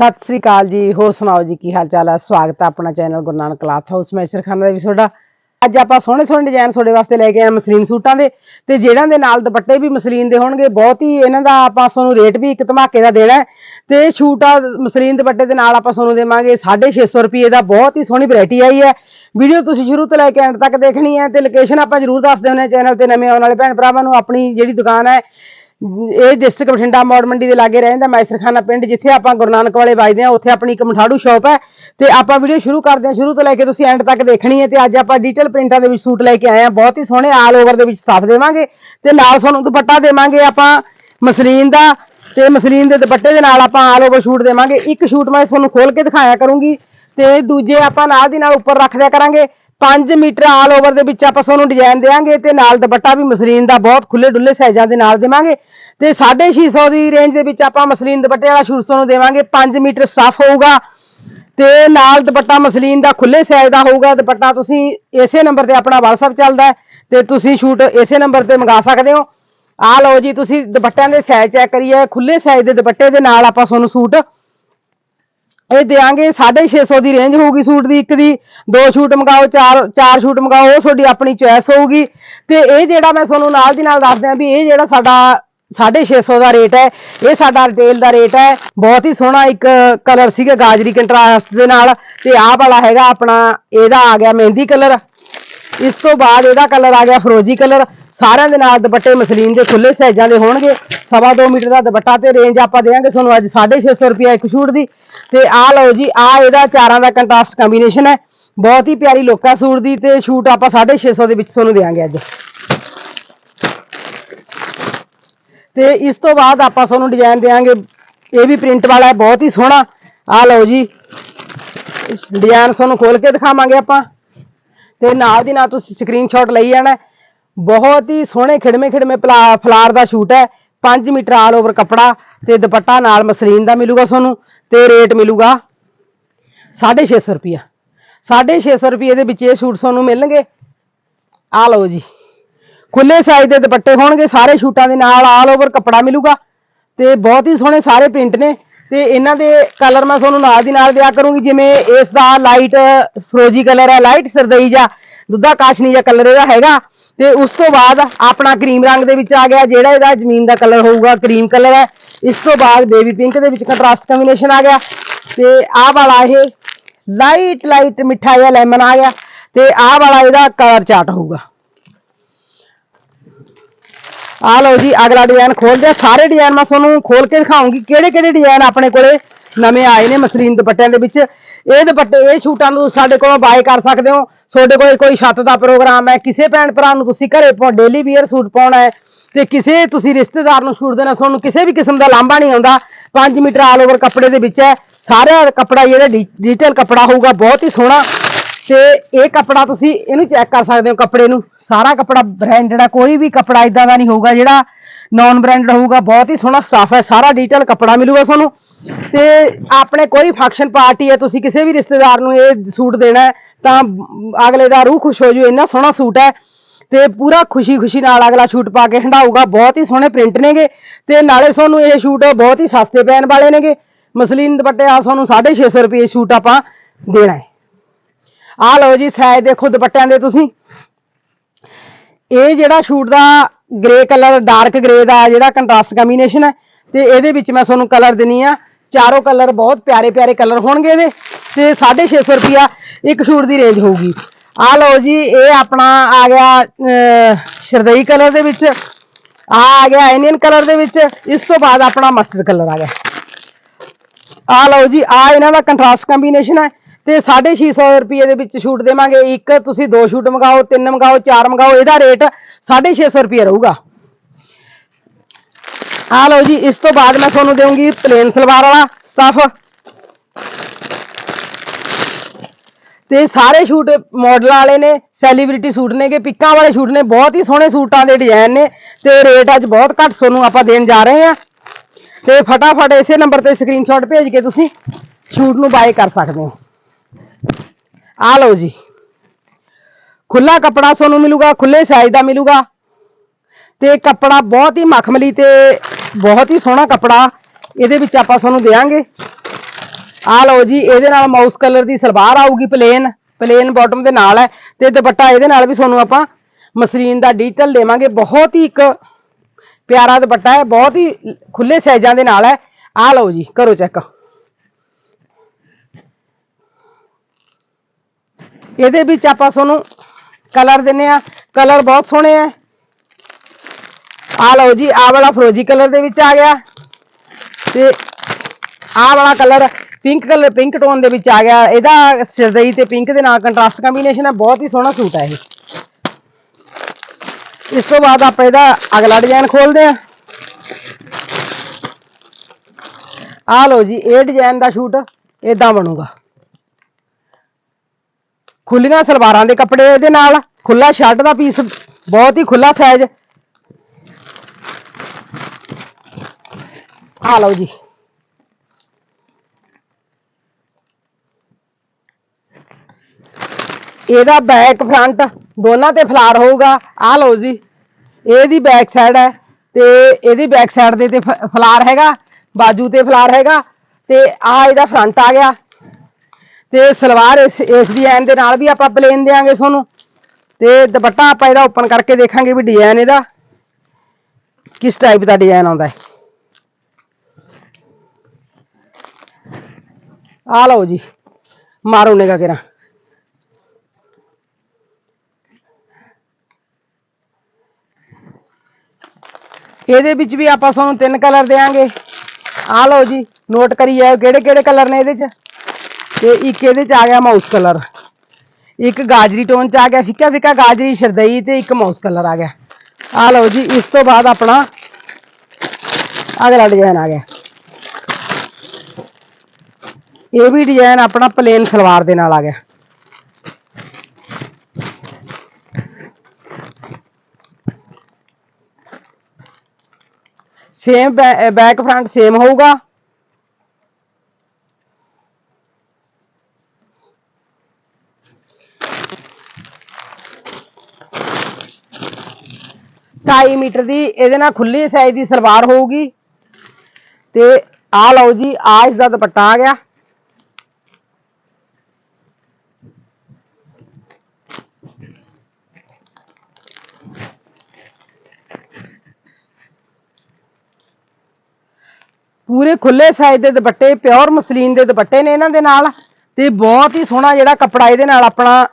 ਸਤਿ ਸ੍ਰੀ ਅਕਾਲ ਜੀ, ਹੋਰ ਸੁਣਾਓ ਜੀ, ਕੀ ਹਾਲ ਚਾਲ ਹੈ ਸਵਾਗਤ ਹੈ ਆਪਣਾ channel Guru Nanak cloth house. ਮੈਸਰ ਖਾਨਾ ਦਾ ਵੀ ਤੁਹਾਡਾ। ਅੱਜ ਆਪਾਂ ਸੋਹਣੇ ਸੋਹਣੇ ਡਿਜ਼ਾਈਨ ਤੁਹਾਡੇ ਵਾਸਤੇ ਲੈ ਕੇ ਆਏ ਹਾਂ ਮਸਲੀਨ ਸੂਟਾਂ ਦੇ ਤੇ ਜਿਹੜਾਂ ਦੇ ਨਾਲ ਦੁਪੱਟੇ ਵੀ ਮਸਲੀਨ ਦੇ ਹੋਣਗੇ। ਬਹੁਤ ਹੀ ਇਹਨਾਂ ਦਾ ਆਪਾਂ ਤੁਹਾਨੂੰ ਰੇਟ ਵੀ ਇੱਕ ਧਮਾਕੇ ਦਾ ਦੇਣਾ ਹੈ ਤੇ ਇਹ ਸੂਟ ਆ ਮਸਲੀਨ ਦੁਪੱਟੇ ਦੇ ਨਾਲ ਆਪਾਂ ਤੁਹਾਨੂੰ ਦੇਵਾਂਗੇ। 650 ਰੁਪਏ ਦਾ ਬਹੁਤ ਹੀ ਸੋਹਣੀ ਵੈਰਾਈਟੀ ਆਈ ਹੈ। ਵੀਡੀਓ ਤੁਸੀਂ ਸ਼ੁਰੂ ਤੋਂ ਲੈ ਕੇ ਐਂਡ ਤੱਕ ਦੇਖਣੀ ਹੈ ਤੇ ਲੋਕੇਸ਼ਨ ਆਪਾਂ ਜਰੂਰ ਦੱਸਦੇ ਹੁੰਦੇ ਹਾਂ ਚੈਨਲ ਤੇ ਨਵੇਂ ਆਉਣ ਵਾਲੇ ਭੈਣ ਭਰਾਵਾਂ ਨੂੰ। ਆਪਣੀ ਜਿਹੜੀ ਦੁਕਾਨ ਹੈ ਇਹ ਡਿਸਟ੍ਰਿਕਟ ਬਠਿੰਡਾ ਮੌੜ ਮੰਡੀ ਦੇ ਲਾਗੇ ਰਹਿੰਦਾ ਮੈਸਰਖਾਨਾ ਪਿੰਡ, ਜਿੱਥੇ ਆਪਾਂ ਗੁਰੂ ਨਾਨਕ ਵਾਲੇ ਵੱਜਦੇ ਆ ਉੱਥੇ ਆਪਣੀ ਇੱਕ ਮਠਾੜੂ ਸ਼ਾਪ ਹੈ ਤੇ ਆਪਾਂ ਵੀਡੀਓ ਸ਼ੁਰੂ ਕਰਦੇ ਹਾਂ। ਸ਼ੁਰੂ ਤੋਂ ਲੈ ਕੇ ਤੁਸੀਂ ਐਂਡ ਤੱਕ ਦੇਖਣੀ ਹੈ ਤੇ ਅੱਜ ਆਪਾਂ ਡਿਟੇਲ ਪ੍ਰਿੰਟਾਂ ਦੇ ਵਿੱਚ ਸੂਟ ਲੈ ਕੇ ਆਏ ਆ ਬਹੁਤ ਹੀ ਸੋਹਣੇ ਆਲ ਓਵਰ ਦੇ ਵਿੱਚ ਸਟਾਫ ਦੇਵਾਂਗੇ ਤੇ ਨਾਲ ਤੁਹਾਨੂੰ ਦੁਪੱਟਾ ਦੇਵਾਂਗੇ ਆਪਾਂ ਮਸਲੀਨ ਦਾ ਤੇ ਮਸਲੀਨ ਦੇ ਦੁਪੱਟੇ ਦੇ ਨਾਲ ਆਪਾਂ ਆਲ ਓਵਰ ਸ਼ੂਟ ਦੇਵਾਂਗੇ। ਇੱਕ ਸ਼ੂਟ ਮੈਂ ਤੁਹਾਨੂੰ ਖੋਲ ਕੇ ਦਿਖਾਇਆ ਕਰੂੰਗੀ ਤੇ ਦੂਜੇ ਆਪਾਂ ਨਾਲ ਦੀ ਨਾਲ ਉੱਪਰ ਰੱਖ ਦਿਆ ਕਰਾਂਗੇ। 5 ਮੀਟਰ ਆਲ ਓਵਰ ਦੇ ਵਿੱਚ ਆਪਾਂ ਤੁਹਾਨੂੰ ਡਿਜ਼ਾਈਨ ਦੇਵਾਂਗੇ ਤੇ ਨਾਲ ਦੁਪੱਟਾ ਵੀ ਮਸਲੀਨ ਦਾ ਬਹੁਤ ਖੁੱਲੇ ਡੁੱਲੇ ਸਾਈਜ਼ਾਂ ਦੇ ਨਾਲ ਦੇਵਾਂਗੇ। ਤੇ 650 ਦੀ ਰੇਂਜ ਦੇ ਵਿੱਚ ਆਪਾਂ ਮਸਲੀਨ ਦੁਪੱਟੇ ਵਾਲਾ ਸ਼ੂਟ ਤੁਹਾਨੂੰ ਦੇਵਾਂਗੇ। 5 ਮੀਟਰ ਸਟਫ ਹੋਊਗਾ ਤੇ ਨਾਲ ਦੁਪੱਟਾ ਮਸਲੀਨ ਦਾ ਖੁੱਲੇ ਸਾਈਜ਼ ਦਾ ਹੋਊਗਾ। ਦੁਪੱਟਾ ਤੁਸੀਂ ਇਸੇ ਨੰਬਰ ਤੇ ਆਪਣਾ WhatsApp ਚੱਲਦਾ ਹੈ ਤੇ ਤੁਸੀਂ ਸ਼ੂਟ ਇਸੇ ਨੰਬਰ ਤੇ ਮੰਗਾ ਸਕਦੇ ਹੋ। ਆ ਲਓ ਜੀ, ਤੁਸੀਂ ਦੁਪੱਟਿਆਂ ਦੇ ਸਾਈਜ਼ ਚੈੱਕ ਕਰੀਏ। ਖੁੱਲੇ ਸਾਈਜ਼ ਦੇ ਦੁਪੱਟੇ ਦੇ ਨਾਲ ਆਪਾਂ ਤੁਹਾਨੂੰ ਸੂਟ ਇਹ ਦੇਾਂਗੇ 650 ਦੀ ਰੇਂਜ ਹੋਊਗੀ ਸੂਟ ਦੀ, ਇੱਕ ਦੀ, ਦੋ ਸ਼ੂਟ ਮੰਗਾਓ, ਚਾਰ ਚਾਰ ਸ਼ੂਟ ਮੰਗਾਓ, ਉਹ ਤੁਹਾਡੀ ਆਪਣੀ ਚੁਆਇਸ ਹੋਊਗੀ। ਤੇ ਇਹ ਜਿਹੜਾ ਮੈਂ ਤੁਹਾਨੂੰ ਨਾਲ ਦੀ ਨਾਲ ਦੱਸਦਿਆਂ ਵੀ ਇਹ ਜਿਹੜਾ ਸਾਡਾ 650 ਦਾ ਰੇਟ ਹੈ, ਇਹ ਸਾਡਾ ਰਿਟੇਲ ਦਾ ਰੇਟ ਹੈ। ਬਹੁਤ ਹੀ ਸੋਹਣਾ ਇੱਕ ਕਲਰ ਸੀਗਾ ਗਾਜਰੀ ਕੰਟਰਾਸਟ ਦੇ ਨਾਲ, ਤੇ ਆਹ ਵਾਲਾ ਹੈਗਾ ਆਪਣਾ, ਇਹਦਾ ਆ ਗਿਆ ਮਹਿੰਦੀ ਕਲਰ ਇਸ ਤੋਂ ਬਾਅਦ ਇਹਦਾ ਕਲਰ ਆ ਗਿਆ ਫਰੋਜੀ ਕਲਰ। ਸਾਰਿਆਂ ਦੇ ਨਾਲ ਦੁਪੱਟੇ ਮਸਲੀਨ ਦੇ ਖੁੱਲੇ ਸਾਈਜ਼ਾਂ ਦੇ ਹੋਣਗੇ। ਸਵਾ ਦੋ ਮੀਟਰ ਦਾ ਦੁਪੱਟਾ ਤੇ ਰੇਂਜ ਆਪਾਂ ਦੇਵਾਂਗੇ ਤੁਹਾਨੂੰ ਅੱਜ 650 ਰੁਪਏ ਇੱਕ ਸ਼ੂਟ ਦੀ। ਤੇ ਆ ਲਓ ਜੀ, ਆ ਇਹਦਾ ਚਾਰਾਂ ਦਾ ਕੰਟਰਾਸਟ ਕੰਬੀਨੇਸ਼ਨ ਹੈ। ਬਹੁਤ ਹੀ ਪਿਆਰੀ ਲੋਕਾ ਸੂਟ ਦੀ ਤੇ ਸ਼ੂਟ ਆਪਾਂ 650 ਦੇ ਵਿੱਚ ਤੁਹਾਨੂੰ ਦੇਵਾਂਗੇ ਅੱਜ। ਤੇ ਇਸ ਤੋਂ ਬਾਅਦ ਆਪਾਂ ਤੁਹਾਨੂੰ ਡਿਜ਼ਾਈਨ ਦੇਵਾਂਗੇ। ਇਹ ਵੀ ਪ੍ਰਿੰਟ ਵਾਲਾ ਹੈ, ਬਹੁਤ ਹੀ ਸੋਹਣਾ। ਆ ਲਓ ਜੀ ਡਿਜ਼ਾਈਨ ਤੁਹਾਨੂੰ ਖੋਲ ਕੇ ਦਿਖਾਵਾਂਗੇ ਆਪਾਂ। ਤੇ ਨਾਲ ਦੀ ਨਾਲ ਤੁਸੀਂ ਸਕਰੀਨਸ਼ਾਟ ਲਈ ਜਾਣਾ। ਬਹੁਤ ਹੀ ਸੋਹਣੇ ਖਿੜਵੇਂ ਖਿੜਵੇਂ ਪਲਾ- ਫਲਾਰ ਦਾ ਸ਼ੂਟ ਹੈ। 5 ਮੀਟਰ ਆਲ ਓਵਰ ਕੱਪੜਾ ਤੇ ਦੁਪੱਟਾ ਨਾਲ ਮਸਲੀਨ ਦਾ ਮਿਲੂਗਾ ਤੁਹਾਨੂੰ ਤੇ ਰੇਟ ਮਿਲੂਗਾ 650 ਰੁਪਿਆ 650 ਰੁਪਏ ਦੇ ਵਿੱਚ ਇਹ ਸੂਟ ਤੁਹਾਨੂੰ ਮਿਲਣਗੇ। ਆ ਲਓ ਜੀ। ਖੁੱਲੇ ਸਾਈਜ਼ ਦੇ ਦੁਪੱਟੇ ਹੋਣਗੇ। ਸਾਰੇ ਸ਼ੂਟਾਂ ਦੇ ਨਾਲ ਆਲ ਓਵਰ ਕੱਪੜਾ ਮਿਲੂਗਾ ਤੇ ਬਹੁਤ ਹੀ ਸੋਹਣੇ ਸਾਰੇ ਪ੍ਰਿੰਟ ਨੇ। ਤੇ ਇਹਨਾਂ ਦੇ ਕਲਰ ਮੈਂ ਤੁਹਾਨੂੰ ਨਾਲ ਦੀ ਨਾਲ ਦਿਆ ਕਰੂੰਗੀ, ਜਿਵੇਂ ਇਸ ਦਾ ਲਾਈਟ ਫਰੋਜੀ ਕਲਰ ਹੈ ਲਾਈਟ ਸਰਦਈ ਜਾਂ ਦੁੱਧਾ ਕਾਸ਼ਨੀ ਜਾਂ ਕਲਰ ਇਹਦਾ ਹੈਗਾ। ਤੇ ਉਸ ਤੋਂ ਬਾਅਦ ਆਪਣਾ ਕਰੀਮ ਰੰਗ ਦੇ ਵਿੱਚ ਆ ਗਿਆ, ਜਿਹੜਾ ਇਹਦਾ ਜ਼ਮੀਨ ਦਾ ਕਲਰ ਹੋਊਗਾ ਕਰੀਮ ਕਲਰ ਹੈ। ਇਸ ਤੋਂ ਬਾਅਦ ਬੇਬੀ ਪਿੰਕ ਦੇ ਵਿੱਚ ਕੰਟਰਾਸਟ ਕੰਬੀਨੇਸ਼ਨ ਆ ਗਿਆ। ਤੇ ਆਹ ਵਾਲਾ ਇਹ ਲਾਈਟ ਲਾਈਟ ਮਿੱਠਾ ਜਿਹਾ ਲੈਮਨ ਆ ਗਿਆ। ਤੇ ਆਹ ਵਾਲਾ ਇਹਦਾ ਕਲਰ ਚਾਟ ਹੋਊਗਾ। ਆ ਲਓ ਜੀ, ਅਗਲਾ ਡਿਜ਼ਾਈਨ ਖੋਲਦੇ ਆ। ਸਾਰੇ ਡਿਜ਼ਾਈਨ ਮੈਂ ਤੁਹਾਨੂੰ ਖੋਲ ਕੇ ਦਿਖਾਉਂਗੀ ਕਿਹੜੇ ਕਿਹੜੇ ਡਿਜ਼ਾਈਨ ਆਪਣੇ ਕੋਲੇ ਨਵੇਂ ਆਏ ਨੇ ਮਸਲੀਨ ਦੁਪੱਟਿਆਂ ਦੇ ਵਿੱਚ। ਇਹ ਦੁਪੱਟੇ, ਇਹ ਸ਼ੂਟਾਂ ਨੂੰ ਸਾਡੇ ਕੋਲੋਂ ਬਾਏ ਕਰ ਸਕਦੇ ਹੋ। ਤੁਹਾਡੇ ਕੋਲ ਕੋਈ ਛੱਤ ਦਾ ਪ੍ਰੋਗਰਾਮ ਹੈ, ਕਿਸੇ ਭੈਣ ਭਰਾ ਨੂੰ ਤੁਸੀਂ ਘਰੇ ਪਾ ਡੇਲੀ ਵੀਅਰ ਸੂਟ ਪਾਉਣਾ ਹੈ, ਤੇ ਕਿਸੇ ਤੁਸੀਂ ਰਿਸ਼ਤੇਦਾਰ ਨੂੰ ਸੂਟ ਦੇਣਾ, ਤੁਹਾਨੂੰ ਕਿਸੇ ਵੀ ਕਿਸਮ ਦਾ ਲਾਂਭਾ ਨਹੀਂ ਆਉਂਦਾ। 5 ਮੀਟਰ ਆਲ ਓਵਰ ਕੱਪੜੇ ਦੇ ਵਿੱਚ ਹੈ। ਸਾਰਾ ਕੱਪੜਾ, ਜਿਹੜਾ ਇਹਦਾ ਡਿਟੇਲ ਕੱਪੜਾ ਹੋਊਗਾ, ਬਹੁਤ ਹੀ ਸੋਹਣਾ ਤੇ ਇਹ ਕੱਪੜਾ ਤੁਸੀਂ ਇਹਨੂੰ ਚੈੱਕ ਕਰ ਸਕਦੇ ਹੋ ਕੱਪੜੇ ਨੂੰ। ਸਾਰਾ ਕੱਪੜਾ ਬ੍ਰਾਂਡਡ ਹੈ ਕੋਈ ਵੀ ਕੱਪੜਾ ਇਦਾਂ ਦਾ ਨਹੀਂ ਹੋਊਗਾ, ਜਿਹੜਾ ਨਾਨ ਬ੍ਰਾਂਡਡ ਹੋਊਗਾ, ਬਹੁਤ ਹੀ ਸੋਹਣਾ ਸਟਾਫ ਹੈ, ਸਾਰਾ ਡਿਟੇਲ ਕੱਪੜਾ ਮਿਲੂਗਾ ਤੁਹਾਨੂੰ। ਤੇ ਆਪਣੇ ਕੋਈ ਫੰਕਸ਼ਨ ਪਾਰਟੀ ਹੈ, ਤੁਸੀਂ ਕਿਸੇ ਵੀ ਰਿਸ਼ਤੇਦਾਰ ਨੂੰ ਇਹ ਸੂਟ ਦੇਣਾ ਤਾਂ ਅਗਲੇ ਦਾ ਰੂਹ ਖੁਸ਼ ਹੋ ਜੂ, ਇੰਨਾ ਸੋਹਣਾ ਸੂਟ ਹੈ। ਤੇ ਪੂਰਾ ਖੁਸ਼ੀ-ਖੁਸ਼ੀ ਨਾਲ ਅਗਲਾ ਸ਼ੂਟ ਪਾ ਕੇ ਹੰਡਾਊਗਾ ਬਹੁਤ ਹੀ ਸੋਹਣੇ ਪ੍ਰਿੰਟ ਨੇਗੇ। ਤੇ ਨਾਲੇ ਤੁਹਾਨੂੰ ਇਹ ਸ਼ੂਟ ਬਹੁਤ ਹੀ ਸਸਤੇ ਪੈਣ ਵਾਲੇ ਨੇਗੇ। ਮਸਲੀਨ ਦੁਪੱਟੇ ਆ ਤੁਹਾਨੂੰ 650 ਰੁਪਏ ਸ਼ੂਟ ਆਪਾਂ ਦੇਣਾ ਹੈ। ਆ ਲਓ ਜੀ, ਸਾਈਜ਼ ਦੇਖੋ ਦੁਪੱਟਿਆਂ ਦੇ ਤੁਸੀਂ। ਇਹ ਜਿਹੜਾ ਸ਼ੂਟ ਦਾ ਗ੍ਰੇ ਕਲਰ ਡਾਰਕ ਗ੍ਰੇ ਦਾ ਜਿਹੜਾ ਕੰਟਰਾਸਟ ਕੰਬੀਨੇਸ਼ਨ ਹੈ, ਤੇ ਇਹਦੇ ਵਿੱਚ ਮੈਂ ਤੁਹਾਨੂੰ ਕਲਰ ਦਿੰਨੀ ਆ। ਚਾਰੋਂ ਕਲਰ ਬਹੁਤ ਪਿਆਰੇ ਪਿਆਰੇ ਕਲਰ ਹੋਣਗੇ ਇਹਦੇ, ਤੇ 650 ਰੁਪਿਆ ਇੱਕ ਸ਼ੂਟ ਦੀ ਰੇਂਜ ਹੋਊਗੀ। ਆ ਲਓ ਜੀ, ਇਹ ਆਪਣਾ ਆ ਗਿਆ ਸ਼ਰਦਈ ਕਲਰ ਦੇ ਵਿੱਚ। ਆ ਆ ਗਿਆ ਇੰਡੀਅਨ ਕਲਰ ਦੇ ਵਿੱਚ। ਇਸ ਤੋਂ ਬਾਅਦ ਆਪਣਾ ਮਸਟਰਡ ਕਲਰ ਆ ਗਿਆ। ਆ ਲਓ ਜੀ ਆ ਇਹਨਾਂ ਦਾ ਕੰਟਰਾਸਟ ਕੰਬੀਨੇਸ਼ਨ ਹੈ। ਤੇ 650 ਰੁਪਏ ਦੇ ਵਿੱਚ ਸ਼ੂਟ ਦੇਵਾਂਗੇ। ਇੱਕ ਤੁਸੀਂ ਦੋ ਸ਼ੂਟ ਮੰਗਾਓ, ਤਿੰਨ ਮੰਗਾਓ, ਚਾਰ ਮੰਗਾਓ, ਇਹਦਾ ਰੇਟ 650 ਰੁਪਏ ਰਹੂਗਾ। ਆ ਲਓ ਜੀ, ਇਸ ਤੋਂ ਬਾਅਦ ਮੈਂ ਤੁਹਾਨੂੰ ਦੇਵਾਂਗੀ ਪਲੇਨ ਸਲਵਾਰ ਵਾਲਾ ਸਟਫ ਤੇ ਸਾਰੇ ਸ਼ੂਟ ਮਾਡਲ ਵਾਲੇ ਨੇ ਸੈਲੀਬ੍ਰਿਟੀ ਸੂਟ ਨੇਗੇ, ਪਿੱਕਾਂ ਵਾਲੇ ਸ਼ੂਟ ਨੇ, ਬਹੁਤ ਹੀ ਸੋਹਣੇ ਸੂਟਾਂ ਦੇ ਡਿਜ਼ਾਈਨ ਨੇ ਤੇ ਰੇਟ ਅੱਜ ਬਹੁਤ ਘੱਟ ਤੁਹਾਨੂੰ ਆਪਾਂ ਦੇਣ ਜਾ ਰਹੇ ਹਾਂ। ਤੇ ਫਟਾਫਟ ਇਸੇ ਨੰਬਰ ਤੇ ਸਕਰੀਨਸ਼ਾਟ ਭੇਜ ਕੇ ਤੁਸੀਂ ਸ਼ੂਟ ਨੂੰ ਬਾਏ ਕਰ ਸਕਦੇ ਹੋ। ਆ ਲਓ ਜੀ। ਖੁੱਲਾ ਕੱਪੜਾ ਤੁਹਾਨੂੰ ਮਿਲੂਗਾ ਖੁੱਲੇ ਸਾਈਜ਼ ਦਾ ਮਿਲੂਗਾ। ਤੇ ਕੱਪੜਾ ਬਹੁਤ ਹੀ ਮਖਮਲੀ ਤੇ ਬਹੁਤ ਹੀ ਸੋਹਣਾ ਕੱਪੜਾ ਇਹਦੇ ਵਿੱਚ ਆਪਾਂ ਤੁਹਾਨੂੰ ਦੇਵਾਂਗੇ। ਆ ਲਓ ਜੀ, ਇਹਦੇ ਨਾਲ ਮਾਊਸ ਕਲਰ ਦੀ ਸਲਵਾਰ ਆਊਗੀ ਪਲੇਨ ਪਲੇਨ ਬਾਟਮ ਦੇ ਨਾਲ ਹੈ ਤੇ ਦੁਪੱਟਾ ਇਹਦੇ ਨਾਲ ਵੀ ਤੁਹਾਨੂੰ ਆਪਾਂ ਮਸ਼ਰੀਨ ਦਾ ਡਿਟੇਲ ਦੇਵਾਂਗੇ। ਬਹੁਤ ਹੀ ਇੱਕ ਪਿਆਰਾ ਦੁਪੱਟਾ ਹੈ, ਬਹੁਤ ਹੀ ਖੁੱਲੇ ਸਾਈਜ਼ਾਂ ਦੇ ਨਾਲ ਹੈ। ਆ ਲਓ ਜੀ, ਕਰੋ ਚੈੱਕ ਇਹਦੇ ਵਿੱਚ ਆਪਾਂ ਤੁਹਾਨੂੰ ਕਲਰ ਦਿੰਨੇ ਆ। ਕਲਰ ਬਹੁਤ ਸੋਹਣੇ ਆ। ਆ ਲਓ ਜੀ, ਆ ਵਾਲਾ ਫਰੋਜੀ ਕਲਰ ਦੇ ਵਿੱਚ ਆ ਗਿਆ। ਤੇ ਆ ਵਾਲਾ colour pink colour pink tone ਦੇ ਵਿੱਚ ਆ ਗਿਆ। ਇਹਦਾ ਸਰਦਈ ਤੇ ਪਿੰਕ ਦੇ ਨਾਲ ਕੰਟਰਾਸਟ ਕੰਬੀਨੇਸ਼ਨ ਹੈ ਬਹੁਤ ਹੀ ਸੋਹਣਾ ਸੂਟ ਹੈ ਇਹ। ਇਸ ਤੋਂ ਬਾਅਦ ਆਪਾਂ ਇਹਦਾ ਅਗਲਾ ਡਿਜ਼ਾਈਨ ਖੋਲਦੇ ਆ। ਆ ਲਓ ਜੀ, ਇਹ ਡਿਜ਼ਾਈਨ ਦਾ ਸ਼ੂਟ ਇਦਾਂ ਬਣੂਗਾ। ਖੁੱਲੀਆਂ ਸਲਵਾਰਾਂ ਦੇ ਕੱਪੜੇ ਇਹਦੇ ਨਾਲ, ਖੁੱਲਾ ਸ਼ਰਟ ਦਾ ਪੀਸ ਬਹੁਤ ਹੀ ਖੁੱਲਾ ਸਾਈਜ਼ ਆ ਲਓ ਜੀ। ਇਹਦਾ ਬੈਕ ਫਰੰਟ ਦੋਨਾਂ ਤੇ ਫਲਾਰ ਹੋਊਗਾ। ਆ ਲਓ ਜੀ। ਇਹਦੀ ਬੈਕ ਸਾਈਡ ਹੈ ਤੇ ਇਹਦੀ ਬੈਕ ਸਾਈਡ ਦੇ ਤੇ ਫਲਾਰ ਹੈਗਾ, ਬਾਜੂ ਤੇ ਫਲਾਰ ਹੈਗਾ ਤੇ ਆ ਇਹਦਾ ਫਰੰਟ ਆ ਗਿਆ। ਤੇ ਸਲਵਾਰ ਇਸ ਇਸ ਡਿਜ਼ਾਈਨ ਦੇ ਨਾਲ ਵੀ ਆਪਾਂ ਪਲੇਨ ਦੇਾਂਗੇ ਤੁਹਾਨੂੰ ਤੇ ਦੁਪੱਟਾ ਆਪਾਂ ਇਹਦਾ ਓਪਨ ਕਰਕੇ ਦੇਖਾਂਗੇ ਵੀ ਡਿਜ਼ਾਈਨ ਇਹਦਾ ਕਿਸ ਟਾਈਪ ਦਾ ਡਿਜ਼ਾਈਨ ਆਉਂਦਾ ਹੈ। ਆ ਲਓ ਜੀ, ਮਾਰੋ ਨਿਗਾ ਕਿਰਾ। ਇਹਦੇ ਵਿੱਚ ਵੀ ਆਪਾਂ ਤੁਹਾਨੂੰ ਤਿੰਨ ਕਲਰ ਦੇਾਂਗੇ ਆ ਲਓ ਜੀ ਨੋਟ ਕਰੀ ਜਾਓ ਕਿਹੜੇ ਕਿਹੜੇ ਕਲਰ ਨੇ ਇਹਦੇ ਚ। एक आ गया माउस कलर एक गाजरी टोन च आ गया फिका फिका गाजरी शरदई तो एक माउस कलर आ गया। आ लो जी इस तो बाद अपना अगला डिज़ाइन आ गया। ये भी डिज़ाइन अपना प्लेन सलवार के नाल आ गया। सेम बै, बैक फ्रंट सेम होगा 22 ਮੀਟਰ ਦੀ, ਇਹਦੇ ਨਾਲ ਖੁੱਲੀ ਸਾਈਜ਼ ਦੀ ਸਲਵਾਰ ਹੋਊਗੀ। ਤੇ ਆ ਲਓ ਜੀ ਆ ਇਸ ਦਾ ਦੁਪੱਟਾ ਆ ਗਿਆ। ਪੂਰੇ ਖੁੱਲੇ ਸਾਈਜ਼ ਦੇ ਦੁਪੱਟੇ, ਪਿਓਰ ਮਸਲੀਨ ਦੇ ਦੁਪੱਟੇ ਨੇ ਇਹਨਾਂ ਦੇ ਨਾਲ। ਤੇ ਬਹੁਤ ਹੀ ਸੋਹਣਾ ਜਿਹੜਾ ਕੱਪੜਾ ਇਹਦੇ ਨਾਲ ਆਪਣਾ,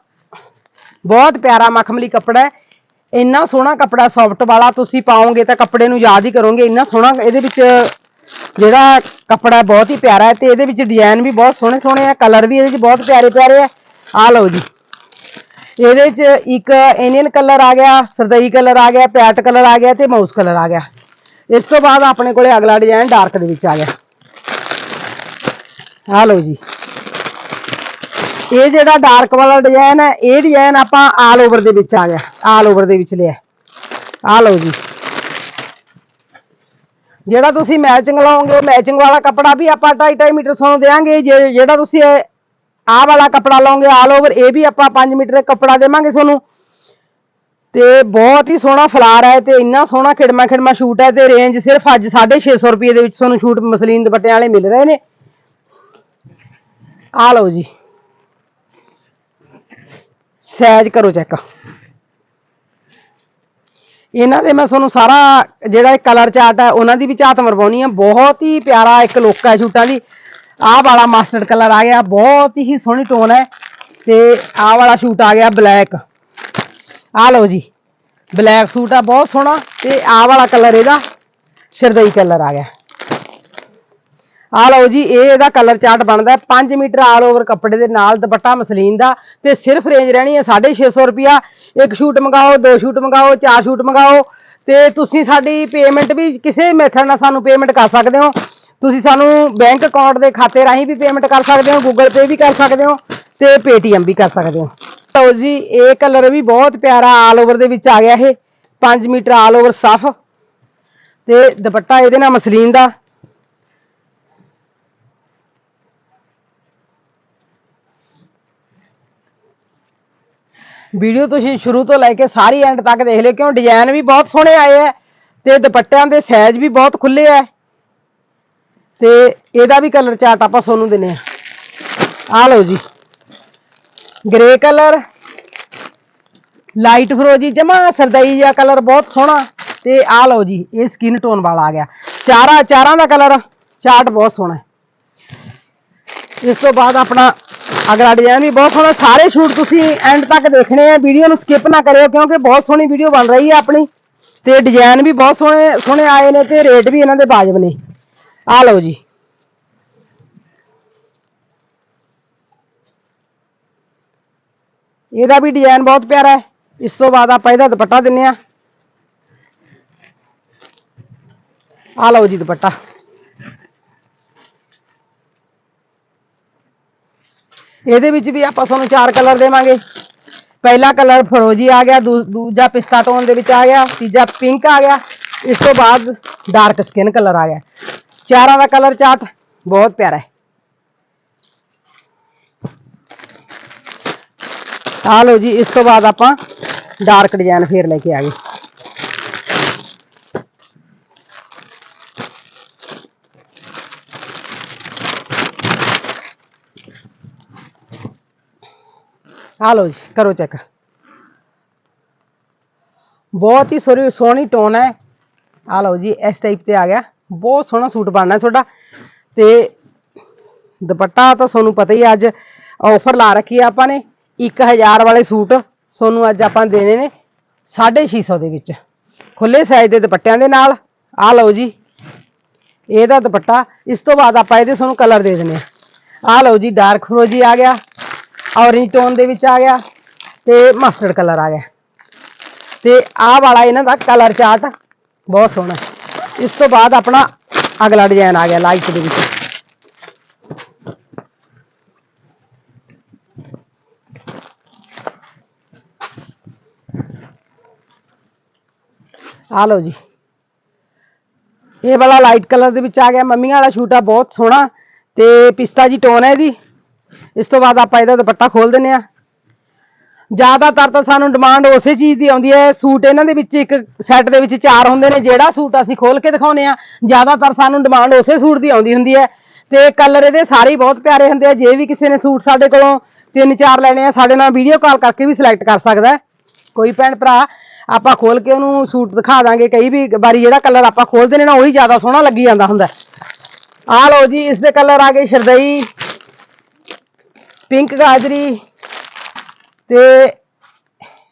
ਬਹੁਤ ਪਿਆਰਾ ਮਖਮਲੀ ਕੱਪੜਾ ਹੈ। ਇੰਨਾ ਸੋਹਣਾ ਕੱਪੜਾ ਸੌਫਟ ਵਾਲਾ ਤੁਸੀਂ ਪਾਓਗੇ ਤਾਂ ਕੱਪੜੇ ਨੂੰ ਯਾਦ ਹੀ ਕਰੋਗੇ, ਇੰਨਾ ਸੋਹਣਾ ਇਹਦੇ ਵਿੱਚ ਜਿਹੜਾ ਕੱਪੜਾ ਬਹੁਤ ਹੀ ਪਿਆਰਾ ਹੈ ਤੇ ਇਹਦੇ ਵਿੱਚ ਡਿਜ਼ਾਈਨ ਵੀ ਬਹੁਤ ਸੋਹਣੇ ਸੋਹਣੇ ਆ ਕਲਰ ਵੀ ਇਹਦੇ ਵਿੱਚ ਬਹੁਤ ਪਿਆਰੇ ਪਿਆਰੇ ਆ। ਆ ਲਓ ਜੀ। ਇਹਦੇ 'ਚ ਇੱਕ ਇੰਡੀਅਨ ਕਲਰ ਆ ਗਿਆ, ਸਰਦਈ ਕਲਰ ਆ ਗਿਆ ਪੈਟ ਕਲਰ ਆ ਗਿਆ ਤੇ ਮਾਊਸ ਕਲਰ ਆ ਗਿਆ। ਇਸ ਤੋਂ ਬਾਅਦ ਆਪਣੇ ਕੋਲੇ ਅਗਲਾ ਡਿਜ਼ਾਈਨ ਡਾਰਕ ਦੇ ਵਿੱਚ ਆ ਗਿਆ। ਆ ਲਓ ਜੀ। ਇਹ ਜਿਹੜਾ ਡਾਰਕ ਵਾਲਾ ਡਿਜ਼ਾਈਨ ਹੈ, ਇਹ ਡਿਜ਼ਾਈਨ ਆਪਾਂ ਆਲ ਓਵਰ ਦੇ ਵਿੱਚ ਆ ਗਿਆ। ਆਲ ਓਵਰ ਦੇ ਵਿੱਚ ਲਿਆ। ਆ ਲਓ ਜੀ। ਜਿਹੜਾ ਤੁਸੀਂ ਮੈਚਿੰਗ ਲਾਓਗੇ ਮੈਚਿੰਗ ਵਾਲਾ ਕੱਪੜਾ ਵੀ ਆਪਾਂ 2.5 ਮੀਟਰ ਤੁਹਾਨੂੰ ਦੇਵਾਂਗੇ। ਜੇ ਜਿਹੜਾ ਤੁਸੀਂ ਆਹ ਵਾਲਾ ਕੱਪੜਾ ਲਾਓਗੇ ਆਲ ਓਵਰ ਇਹ ਵੀ ਆਪਾਂ 5 ਮੀਟਰ ਕੱਪੜਾ ਦੇਵਾਂਗੇ ਤੁਹਾਨੂੰ। ਤੇ ਬਹੁਤ ਹੀ ਸੋਹਣਾ ਫਲਾਰ ਹੈ ਤੇ ਇੰਨਾ ਸੋਹਣਾ ਖਿੜਮਾ ਖਿੜਮਾ ਸ਼ੂਟ ਹੈ ਤੇ ਰੇਂਜ ਸਿਰਫ ਅੱਜ 650 ਰੁਪਏ ਦੇ ਵਿੱਚ ਤੁਹਾਨੂੰ ਸ਼ੂਟ ਮਸਲੀਨ ਦੁਪੱਟਿਆਂ ਵਾਲੇ ਮਿਲ ਰਹੇ ਨੇ। ਆ ਲਓ ਜੀ। ਸਾਈਜ਼ ਕਰੋ ਚੈੱਕ। ਇਹਨਾਂ ਦੇ ਮੈਂ ਤੁਹਾਨੂੰ ਸਾਰਾ ਜਿਹੜਾ ਇਹ ਕਲਰ ਚਾਰਟ ਹੈ, ਉਹਨਾਂ ਦੀ ਵੀ ਝਾਤ ਮਰਵਾਉਣੀ ਆ। ਬਹੁਤ ਹੀ ਪਿਆਰਾ ਇੱਕ ਲੁੱਕ ਹੈ ਸ਼ੂਟਾਂ ਦੀ। ਆਹ ਵਾਲਾ ਮਾਸਟਰਡ ਕਲਰ ਆ ਗਿਆ। ਬਹੁਤ ਹੀ ਸੋਹਣੀ ਟੋਨ ਹੈ। ਤੇ ਆਹ ਵਾਲਾ ਸ਼ੂਟ ਆ ਗਿਆ ਬਲੈਕ ਆਹ ਲਓ ਜੀ। ਬਲੈਕ ਸੂਟ ਆ, ਬਹੁਤ ਸੋਹਣਾ। ਤੇ ਆਹ ਵਾਲਾ ਕਲਰ ਇਹਦਾ, ਸ਼ਰਦਈ ਕਲਰ ਆ ਗਿਆ। ਆ ਲਓ ਜੀ, ਇਹ ਇਹਦਾ ਕਲਰ ਚਾਰਟ ਬਣਦਾ ਹੈ। 5 ਮੀਟਰ ਆਲ ਓਵਰ ਕੱਪੜੇ ਦੇ ਨਾਲ ਦੁਪੱਟਾ ਮਸਲੀਨ ਦਾ ਤੇ ਸਿਰਫ ਰੇਂਜ ਰਹਿਣੀ ਹੈ 650 ਰੁਪਿਆ ਇੱਕ ਸ਼ੂਟ ਮੰਗਾਓ, ਦੋ ਸ਼ੂਟ ਮੰਗਾਓ, ਚਾਰ ਸ਼ੂਟ ਮੰਗਾਓ। ਤੇ ਤੁਸੀਂ ਸਾਡੀ ਪੇਮੈਂਟ ਵੀ ਕਿਸੇ ਮੈਥਡ ਨਾਲ ਸਾਨੂੰ ਪੇਮੈਂਟ ਕਰ ਸਕਦੇ ਹੋ। ਤੁਸੀਂ ਸਾਨੂੰ ਬੈਂਕ ਅਕਾਊਂਟ ਦੇ ਖਾਤੇ ਰਾਹੀਂ ਵੀ ਪੇਮੈਂਟ ਕਰ ਸਕਦੇ ਹੋ ਗੂਗਲ ਪੇ ਵੀ ਕਰ ਸਕਦੇ ਹੋ ਤੇ ਪੇਟੀਐਮ ਵੀ ਕਰ ਸਕਦੇ ਹੋ। ਲਓ ਜੀ, ਇਹ ਕਲਰ ਵੀ ਬਹੁਤ ਪਿਆਰਾ ਆਲ ਓਵਰ ਦੇ ਵਿੱਚ ਆ ਗਿਆ ਇਹ। 5 ਮੀਟਰ ਆਲ ਓਵਰ ਸਾਫ਼। ਤੇ ਦੁਪੱਟਾ ਇਹਦੇ ਨਾਲ ਮਸਲੀਨ ਦਾ। ਵੀਡੀਓ ਤੁਸੀਂ ਸ਼ੁਰੂ ਤੋਂ ਲੈ ਕੇ ਸਾਰੀ ਐਂਡ ਤੱਕ ਦੇਖ ਲਿਓ, ਕਿਉਂ ਡਿਜ਼ਾਈਨ ਵੀ ਬਹੁਤ ਸੋਹਣੇ ਆਏ ਆ ਤੇ ਦੁਪੱਟਿਆਂ ਦੇ ਸਾਈਜ਼ ਵੀ ਬਹੁਤ ਖੁੱਲੇ ਆ ਤੇ ਇਹਦਾ ਵੀ ਕਲਰ ਚਾਰਟ ਆਪਾਂ ਤੁਹਾਨੂੰ ਦਿੰਨੇ ਆ। ਆ ਲਓ ਜੀ ਗ੍ਰੇ ਕਲਰ ਲਾਈਟ ਫਰੋਜੀ, ਜਮਾ ਸਰਦਈ ਜਿਹਾ ਕਲਰ ਬਹੁਤ ਸੋਹਣਾ। ਤੇ ਆ ਲਓ ਜੀ, ਇਹ ਸਕਿਨ ਟੋਨ ਵਾਲਾ ਆ ਗਿਆ। ਚਾਰਾ, ਚਾਰਾਂ ਦਾ ਕਲਰ ਚਾਰਟ ਬਹੁਤ ਸੋਹਣਾ। ਇਸ ਤੋਂ ਬਾਅਦ ਆਪਣਾ ਅਗਲਾ ਡਿਜ਼ਾਈਨ ਵੀ ਬਹੁਤ ਸੋਹਣਾ, ਸਾਰੇ ਸ਼ੂਟ ਤੁਸੀਂ ਐਂਡ ਤੱਕ ਦੇਖਣੇ ਆ। ਵੀਡੀਓ ਨੂੰ ਸਕਿਪ ਨਾ ਕਰਿਓ ਕਿਉਂਕਿ ਬਹੁਤ ਸੋਹਣੀ ਵੀਡੀਓ ਬਣ ਰਹੀ ਹੈ ਆਪਣੀ। ਤੇ ਡਿਜ਼ਾਈਨ ਵੀ ਬਹੁਤ ਸੋਹਣੇ ਸੋਹਣੇ ਆਏ ਨੇ ਤੇ ਰੇਟ ਵੀ ਇਹਨਾਂ ਦੇ ਵਾਜਬ ਨੇ। ਆ ਲਓ ਜੀ। ਇਹਦਾ ਵੀ ਡਿਜ਼ਾਈਨ ਬਹੁਤ ਪਿਆਰਾ ਹੈ। ਇਸ ਤੋਂ ਬਾਅਦ ਆਪਾਂ ਇਹਦਾ ਦੁਪੱਟਾ ਦਿੰਨੇ ਆ। ਆ ਲਓ ਜੀ ਦੁਪੱਟਾ। ਇਹਦੇ ਵਿੱਚ ਵੀ ਆਪਾਂ ਤੁਹਾਨੂੰ ਚਾਰ ਕਲਰ ਦੇਵਾਂਗੇ। ਪਹਿਲਾ ਕਲਰ ਫਰੋਜੀ ਆ ਗਿਆ, ਦੂ- ਦੂਜਾ ਪਿਸਤਾ ਟੋਨ ਦੇ ਵਿੱਚ ਆ ਗਿਆ, ਤੀਜਾ ਪਿੰਕ ਆ ਗਿਆ, ਇਸ ਤੋਂ ਬਾਅਦ ਡਾਰਕ ਸਕਿਨ ਕਲਰ ਆ ਗਿਆ। ਚਾਰਾਂ ਦਾ ਕਲਰ ਚਾਰਟ ਬਹੁਤ ਪਿਆਰਾ ਹੈ। ਆ ਲਓ ਜੀ, ਇਸ ਤੋਂ ਬਾਅਦ ਆਪਾਂ ਡਾਰਕ ਡਿਜ਼ਾਈਨ ਫੇਰ ਲੈ ਕੇ ਆ ਗਏ। ਆ ਲਓ ਜੀ ਕਰੋ ਚੈੱਕ ਬਹੁਤ ਹੀ ਸੋਹਣੀ ਸੋਹਣੀ ਟੋਨ ਹੈ। ਆ ਲਓ ਜੀ ਇਸ ਟਾਈਪ ਤੇ ਆ ਗਿਆ। ਬਹੁਤ ਸੋਹਣਾ ਸੂਟ ਬਣਨਾ ਤੁਹਾਡਾ। ਤੇ ਦੁਪੱਟਾ ਤਾਂ ਤੁਹਾਨੂੰ ਪਤਾ ਹੀ ਹੈ, ਅੱਜ ਆਫਰ ਲਾ ਰੱਖੀ ਆ ਆਪਾਂ ਨੇ। 1000 ਵਾਲੇ ਸੂਟ ਤੁਹਾਨੂੰ ਅੱਜ ਆਪਾਂ ਦੇਣੇ ਨੇ 650 ਦੇ ਵਿੱਚ। ਖੁੱਲੇ ਸਾਈਜ਼ ਦੇ ਦੁਪੱਟਿਆਂ ਦੇ ਨਾਲ। ਆ ਲਓ ਜੀ ਇਹਦਾ ਦੁਪੱਟਾ। ਇਸ ਤੋਂ ਬਾਅਦ ਆਪਾਂ ਇਹਦੇ ਤੁਹਾਨੂੰ ਕਲਰ ਦੇ ਦਿੰਦੇ ਆ ਆ ਲਓ ਜੀ ਡਾਰਕ ਫਰੋਜੀ ਆ ਗਿਆ। ਔਰੇਂਜ ਟੋਨ ਦੇ ਵਿੱਚ ਆ ਗਿਆ ਤੇ ਮਸਟਰਡ ਕਲਰ ਆ ਗਿਆ ਤੇ ਆਹ ਵਾਲਾ ਇਹਨਾਂ ਦਾ ਕਲਰ ਚਾਰਟ ਬਹੁਤ ਸੋਹਣਾ ਹੈ। ਇਸ ਤੋਂ ਬਾਅਦ ਆਪਣਾ ਅਗਲਾ ਡਿਜ਼ਾਈਨ ਆ ਗਿਆ ਲਾਈਟ ਦੇ ਵਿੱਚ ਆ ਲਓ ਜੀ ਇਹ ਵਾਲਾ ਲਾਈਟ ਕਲਰ ਦੇ ਵਿੱਚ ਆ ਗਿਆ ਮੰਮੀਆਂ ਵਾਲਾ ਸ਼ੂਟ ਆ ਬਹੁਤ ਸੋਹਣਾ ਤੇ ਪਿਸਤਾ ਜੀ ਟੋਨ ਹੈ ਇਹਦੀ ਇਸ ਤੋਂ ਬਾਅਦ ਆਪਾਂ ਇਹਦਾ ਦੁਪੱਟਾ ਖੋਲ ਦਿੰਨੇ ਆ ਜ਼ਿਆਦਾਤਰ ਤਾਂ ਸਾਨੂੰ ਡਿਮਾਂਡ ਉਸੇ ਚੀਜ਼ ਦੀ ਆਉਂਦੀ ਹੈ, ਸੂਟ ਇਹਨਾਂ ਦੇ ਵਿੱਚ ਇੱਕ ਸੈੱਟ ਦੇ ਵਿੱਚ ਚਾਰ ਹੁੰਦੇ ਨੇ, ਜਿਹੜਾ ਸੂਟ ਅਸੀਂ ਖੋਲ ਕੇ ਦਿਖਾਉਨੇ ਆ ਜ਼ਿਆਦਾਤਰ ਸਾਨੂੰ ਡਿਮਾਂਡ ਉਸੇ ਸੂਟ ਦੀ ਆਉਂਦੀ ਹੁੰਦੀ ਹੈ। ਤੇ ਕਲਰ ਇਹਦੇ ਸਾਰੇ ਹੀ ਬਹੁਤ ਪਿਆਰੇ ਹੁੰਦੇ ਆ, ਜੇ ਵੀ ਕਿਸੇ ਨੇ ਸੂਟ ਸਾਡੇ ਕੋਲੋਂ ਤਿੰਨ ਚਾਰ ਲੈਣੇ ਆ, ਸਾਡੇ ਨਾਲ ਵੀਡੀਓ ਕਾਲ ਕਰਕੇ ਵੀ ਸਿਲੈਕਟ ਕਰ ਸਕਦਾ ਕੋਈ ਭੈਣ ਭਰਾ, ਆਪਾਂ ਖੋਲ ਕੇ ਉਹਨੂੰ ਸੂਟ ਦਿਖਾ ਦਾਂਗੇ, ਕਈ ਵੀ ਵਾਰੀ ਜਿਹੜਾ ਕਲਰ ਆਪਾਂ ਖੋਲਦੇ ਨੇ ਨਾ, ਉਹੀ ਜ਼ਿਆਦਾ ਸੋਹਣਾ ਲੱਗੀ ਜਾਂਦਾ ਹੁੰਦਾ ਆ ਲਓ ਜੀ, ਇਸ ਦੇ ਕਲਰ ਆ ਗਏ ਸ਼ਰਦਈ। ਪਿੰਕ ਗਾਜਰੀ ਤੇ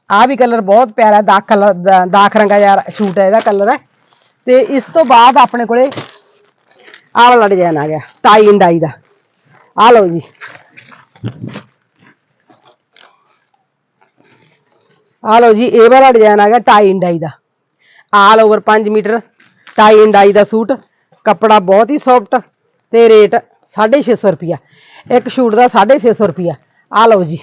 ਆ ਵੀ ਕਲਰ ਬਹੁਤ ਪਿਆਰਾ ਦਾਖ ਕਲਰ ਦਾਖ ਰੰਗਾ ਯਾਰ ਸ਼ੂਟ ਹੈ, ਇਹਦਾ ਕਲਰ ਹੈ। ਤੇ ਇਸ ਤੋਂ ਬਾਅਦ ਆਪਣੇ ਕੋਲੇ ਆਹ ਵਾਲਾ ਡਿਜ਼ਾਈਨ ਆ ਗਿਆ ਟਾਈ ਐਂਡ ਡਾਈ ਦਾ। ਆ ਲਓ ਜੀ। ਆ ਲਓ ਜੀ, ਇਹ ਵਾਲਾ ਡਿਜ਼ਾਈਨ ਆ ਗਿਆ tie and dye the. All over 5 metre tie and dye the suit. ਕੱਪੜਾ ਬਹੁਤ ਹੀ ਸੌਫਟ ਤੇ ਰੇਟ 650 ਰੁਪਿਆ ਇੱਕ ਸ਼ੂਟ ਦਾ 650 ਰੁਪਿਆ ਆ ਲਓ ਜੀ।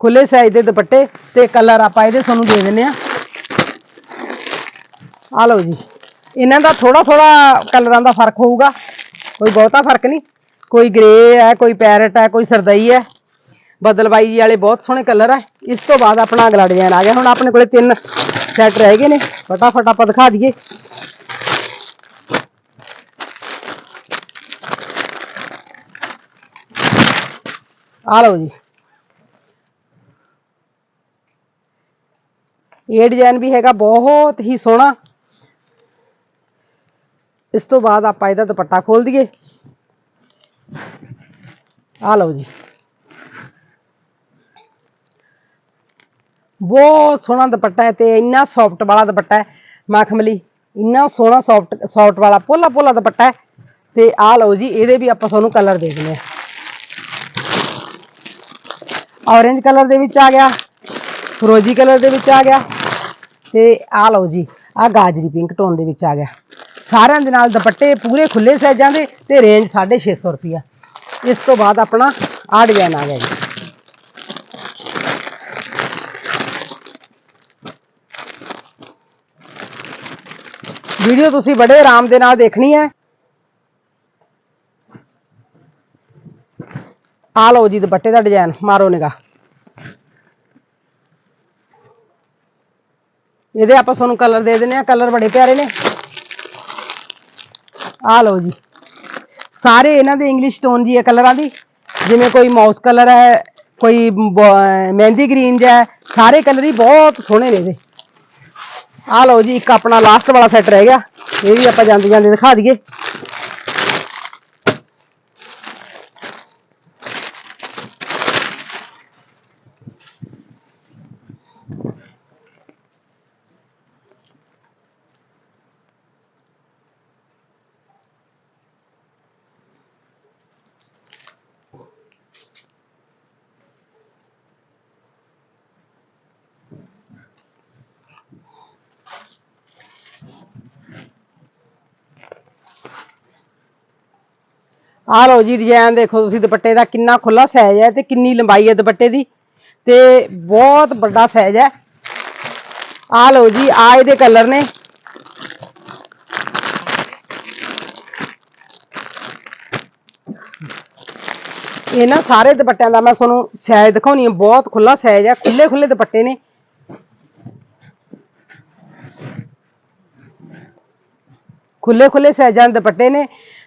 ਖੁੱਲੇ ਸਾਈਜ਼ ਦੇ ਦੁਪੱਟੇ ਤੇ ਕਲਰ ਆਪਾਂ ਇਹਦੇ ਤੁਹਾਨੂੰ ਦੇ ਦਿੰਨੇ ਆ ਆ ਲਓ ਜੀ। ਇਹਨਾਂ ਦਾ ਥੋੜਾ ਥੋੜਾ ਕਲਰਾਂ ਦਾ ਫ਼ਰਕ ਹੋਊਗਾ। ਕੋਈ ਬਹੁਤਾ ਫ਼ਰਕ ਨਹੀਂ। ਕੋਈ ਗ੍ਰੇ ਹੈ, ਕੋਈ ਪੈਰਟ ਹੈ, ਕੋਈ ਸਰਦਈ ਹੈ। ਬਦਲਵਾਈ ਜੀ ਵਾਲੇ ਬਹੁਤ ਸੋਹਣੇ ਕਲਰ ਹੈ ਇਸ ਤੋਂ ਬਾਅਦ ਆਪਣਾ ਅਗਲਾ ਡਿਜ਼ਾਈਨ ਆ ਗਿਆ। ਹੁਣ ਆਪਣੇ ਕੋਲੇ ਤਿੰਨ ਸੈੱਟ ਰਹਿ ਗਏ ਨੇ। ਫਟਾਫਟ ਆਪਾਂ ਦਿਖਾ ਦਈਏ। ਆ ਲਓ ਜੀ। ਇਹ ਡਿਜ਼ਾਈਨ ਵੀ ਹੈਗਾ ਬਹੁਤ ਹੀ ਸੋਹਣਾ। ਇਸ ਤੋਂ ਬਾਅਦ ਆਪਾਂ ਇਹਦਾ ਦੁਪੱਟਾ ਖੋਲ ਦਈਏ। ਆ ਲਓ ਜੀ। ਬਹੁਤ ਸੋਹਣਾ ਦੁਪੱਟਾ ਹੈ ਤੇ ਇੰਨਾ ਸੌਫਟ ਵਾਲਾ ਦੁਪੱਟਾ ਹੈ। ਮਖਮਲੀ, ਇੰਨਾ ਸੋਹਣਾ ਸੌਫਟ ਸੌਫਟ ਵਾਲਾ ਪੋਲਾ ਪੋਲਾ ਦੁਪੱਟਾ ਹੈ। ਤੇ ਆ ਲਓ ਜੀ, ਇਹਦੇ ਵੀ ਆਪਾਂ ਤੁਹਾਨੂੰ ਕਲਰ ਦੇ ਦਿੰਦੇ ਆ ਔਰੇਂਜ ਕਲਰ ਦੇ ਵਿੱਚ ਆ ਗਿਆ ਫਰੋਜੀ ਕਲਰ ਦੇ ਵਿੱਚ ਆ ਗਿਆ ਤੇ ਆ ਲਓ ਜੀ ਆ ਗਾਜਰੀ ਪਿੰਕ ਟੋਨ ਦੇ ਵਿੱਚ ਆ ਗਿਆ। ਸਾਰਿਆਂ ਦੇ ਨਾਲ ਦੁਪੱਟੇ ਪੂਰੇ ਖੁੱਲੇ ਸਾਈਜ਼ਾਂ ਦੇ ਤੇ ਰੇਂਜ 650 ਰੁਪਿਆ ਇਸ ਤੋਂ ਬਾਅਦ ਆਪਣਾ ਆ ਡਿਜ਼ਾਈਨ ਆ ਗਿਆ ਜੀ। ਵੀਡੀਓ ਤੁਸੀਂ ਬੜੇ ਆਰਾਮ ਦੇ ਨਾਲ ਦੇਖਣੀ ਹੈ। ਆ ਲਓ ਜੀ ਦੁਪੱਟੇ ਦਾ ਡਿਜ਼ਾਈਨ ਮਾਰੋ ਨਿਗਾ ਇਹਦੇ ਆਪਾਂ ਤੁਹਾਨੂੰ ਕਲਰ ਦੇ ਦਿੰਨੇ ਆ ਕਲਰ ਬੜੇ ਪਿਆਰੇ ਨੇ। ਆ ਲਓ ਜੀ। ਸਾਰੇ ਇਹਨਾਂ ਦੇ ਇੰਗਲਿਸ਼ ਟੋਨ ਜੀ ਹੈ ਕਲਰਾਂ ਦੀ ਜਿਵੇਂ ਕੋਈ ਮੌਸ ਕਲਰ ਹੈ ਕੋਈ ਮਹਿੰਦੀ ਗ੍ਰੀਨ ਜਿਹਾ ਹੈ, ਸਾਰੇ ਕਲਰ ਹੀ ਬਹੁਤ ਸੋਹਣੇ ਨੇ ਇਹਦੇ। ਆ ਲਓ ਜੀ ਇੱਕ ਆਪਣਾ ਲਾਸਟ ਵਾਲਾ ਸੈੱਟ ਰਹਿ ਗਿਆ। ਇਹ ਵੀ ਆਪਾਂ ਜਾਂਦੇ ਜਾਂਦੇ ਦਿਖਾ ਦਈਏ। ਆਹ ਲਓ ਜੀ ਡਿਜ਼ਾਈਨ ਦੇਖੋ ਤੁਸੀਂ ਦੁਪੱਟੇ ਦਾ ਕਿੰਨਾ ਖੁੱਲਾ ਸਾਈਜ਼ ਹੈ ਤੇ ਕਿੰਨੀ ਲੰਬਾਈ ਹੈ ਦੁਪੱਟੇ ਦੀ ਤੇ ਬਹੁਤ ਵੱਡਾ ਸਾਈਜ਼ ਹੈ। ਆ ਲਓ ਜੀ ਆ ਇਹਦੇ ਕਲਰ ਨੇ। ਇਹਨਾਂ ਸਾਰੇ ਦੁਪੱਟਿਆਂ ਦਾ ਮੈਂ ਤੁਹਾਨੂੰ ਸਾਈਜ਼ ਦਿਖਾਉਣੀ ਹੈ, ਬਹੁਤ ਖੁੱਲਾ ਸਾਈਜ਼ ਹੈ ਖੁੱਲੇ ਖੁੱਲੇ ਦੁਪੱਟੇ ਨੇ। ਖੁੱਲੇ ਖੁੱਲੇ ਸਾਈਜ਼ਾਂ ਦੇ ਦੁਪੱਟੇ ਨੇ।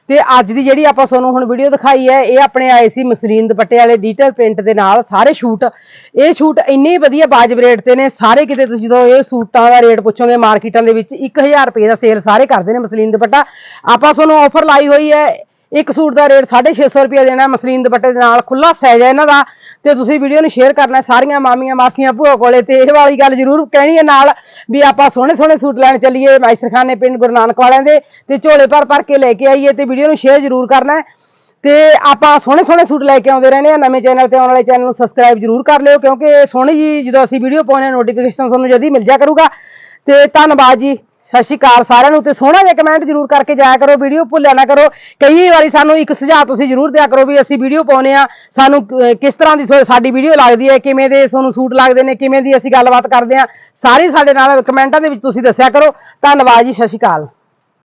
ਤੇ ਅੱਜ ਦੀ ਜਿਹੜੀ ਆਪਾਂ ਤੁਹਾਨੂੰ ਹੁਣ ਵੀਡੀਓ ਦਿਖਾਈ ਹੈ, ਇਹ ਆਪਣੇ ਆਏ ਸੀ ਮਸਲੀਨ ਦੁਪੱਟੇ ਵਾਲੇ ਡਿਜੀਟਲ ਪ੍ਰਿੰਟ ਦੇ ਨਾਲ ਸਾਰੇ ਸ਼ੂਟ। ਇਹ ਸ਼ੂਟ ਇੰਨੇ ਵਧੀਆ ਵਾਜਬ ਰੇਟ ਤੇ ਨੇ, ਸਾਰੇ ਕਿਤੇ ਤੁਸੀਂ ਜਦੋਂ ਇਹ ਸੂਟਾਂ ਦਾ ਰੇਟ ਪੁੱਛੋਗੇ ਮਾਰਕੀਟਾਂ ਦੇ ਵਿੱਚ 1000 ਰੁਪਏ ਦਾ ਸੇਲ ਸਾਰੇ ਕਰਦੇ ਨੇ ਮਸਲੀਨ ਦੁਪੱਟਾ। ਆਪਾਂ ਤੁਹਾਨੂੰ ਆਫਰ ਲਾਈ ਹੋਈ ਹੈ, ਇੱਕ ਸੂਟ ਦਾ ਰੇਟ 650 ਰੁਪਏ ਦੇਣਾ, ਮਸਲੀਨ ਦੁਪੱਟੇ ਦੇ ਨਾਲ ਖੁੱਲਾ ਸਾਈਜ਼ ਹੈ ਇਹਨਾਂ ਦਾ। ਤੇ ਤੁਸੀਂ ਵੀਡੀਓ ਨੂੰ ਸ਼ੇਅਰ ਕਰਨਾ ਸਾਰੀਆਂ ਮਾਮੀਆਂ ਮਾਸੀਆਂ ਭੂਆ ਕੋਲੇ ਤੇ ਇਹ ਵਾਲੀ ਗੱਲ ਜ਼ਰੂਰ ਕਹਿਣੀ ਹੈ ਨਾਲ ਵੀ ਆਪਾਂ ਸੋਹਣੇ ਸੋਹਣੇ ਸੂਟ ਲੈਣ ਚੱਲੀਏ ਮਾਈਸਰਖਾਨੇ ਪਿੰਡ ਗੁਰੂ ਨਾਨਕ ਵਾਲਿਆਂ ਦੇ ਤੇ ਝੋਲੇ ਭਰ ਭਰ ਕੇ ਲੈ ਕੇ ਆਈਏ ਤੇ ਵੀਡੀਓ ਨੂੰ ਸ਼ੇਅਰ ਜ਼ਰੂਰ ਕਰਨਾ ਹੈ। ਤੇ ਆਪਾਂ ਸੋਹਣੇ ਸੋਹਣੇ ਸੂਟ ਲੈ ਕੇ ਆਉਂਦੇ ਰਹਿੰਦੇ ਆ ਨਵੇਂ ਚੈਨਲ ਤੇ ਆਉਣ ਵਾਲੇ ਚੈਨਲ ਨੂੰ ਸਬਸਕ੍ਰਾਈਬ ਜ਼ਰੂਰ ਕਰ ਲਿਓ ਕਿਉਂਕਿ ਸੋਹਣੀ ਜੀ ਜਦੋਂ ਅਸੀਂ ਵੀਡੀਓ ਪਾਉਣੇ ਨੋਟੀਫਿਕੇਸ਼ਨ ਤੁਹਾਨੂੰ ਜਲਦੀ ਮਿਲ ਜਾ ਕਰੂਗਾ। ਤੇ ਧੰਨਵਾਦ ਜੀ। ਸਤਿ ਸ਼੍ਰੀ ਅਕਾਲ ਸਾਰਿਆਂ ਨੂੰ ਤੇ ਸੋਹਣਾ ਜਿਹਾ ਕਮੈਂਟ ਜ਼ਰੂਰ ਕਰਕੇ ਜਾਇਆ ਕਰੋ ਵੀਡੀਓ ਭੁੱਲਿਆ ਨਾ ਕਰੋ। ਕਈ ਵਾਰੀ ਸਾਨੂੰ ਇੱਕ ਸੁਝਾਅ ਤੁਸੀਂ ਜ਼ਰੂਰ ਦਿਆ ਕਰੋ ਵੀ ਅਸੀਂ ਵੀਡੀਓ ਪਾਉਨੇ ਆ ਸਾਨੂੰ ਕਿਸ ਤਰ੍ਹਾਂ ਦੀ ਸੋ- ਸਾਡੀ ਵੀਡੀਓ ਲੱਗਦੀ ਹੈ, ਕਿਵੇਂ ਦੇ ਤੁਹਾਨੂੰ ਸੂਟ ਲੱਗਦੇ ਨੇ, ਕਿਵੇਂ ਦੀ ਅਸੀਂ ਗੱਲਬਾਤ ਕਰਦੇ ਆ ਸਾਰੇ ਸਾਡੇ ਨਾਲ ਕਮੈਂਟਾਂ ਦੇ ਵਿੱਚ ਤੁਸੀਂ ਦੱਸਿਆ ਕਰੋ। ਧੰਨਵਾਦ ਜੀ, ਸਤਿ ਸ਼੍ਰੀ ਅਕਾਲ।